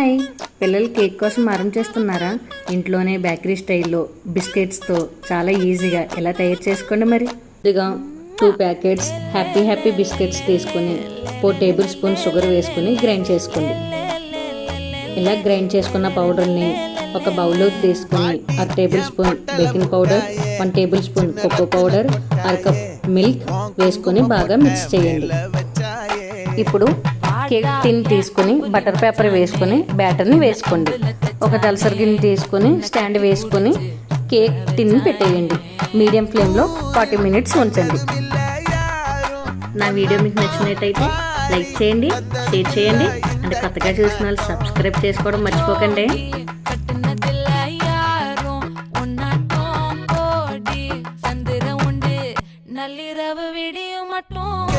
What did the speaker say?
Hi. పిల్లలు cake కోసం మారం చేస్తున్నారా? ఇంట్లోనే బేకరీ స్టైల్లో బిస్కెట్స్తో చాలా ఈజీగా ఎలా తయారు చేసుకోండి మరి? ఇదిగా two packets happy happy biscuits తీసుకొని ఫోర్ టేబుల్ స్పూన్ షుగర్ వేసుకొని గ్రైండ్ చేసుకోండి. ఇలా గ్రైండ్ చేసుకున్న పౌడర్ని ఒక బౌల్లోకి తీసుకొని అర tablespoon baking powder one tablespoon cocoa powder అర కప్ మిల్క్ వేసుకొని బాగా మిక్స్ చేయండి. ఇప్పుడు కేక్ టిన్ తీసుకుని బటర్ పేపర్ వేసుకుని బ్యాటర్ని వేసుకోండి. ఒక దలసరి గిన్నె తీసుకుని స్టాండ్ వేసుకుని కేక్ టిన్ పెట్టేయండి. మీడియం ఫ్లేమ్లో ఫార్టీ మినిట్స్ ఉంచండి. నా వీడియో మీకు నచ్చినట్టయితే లైక్ చేయండి షేర్ చేయండి అంటే కొత్తగా చూసిన వాళ్ళు సబ్స్క్రైబ్ చేసుకోవడం మర్చిపోకండి. நள்ளிரவு వీడియో மட்டும்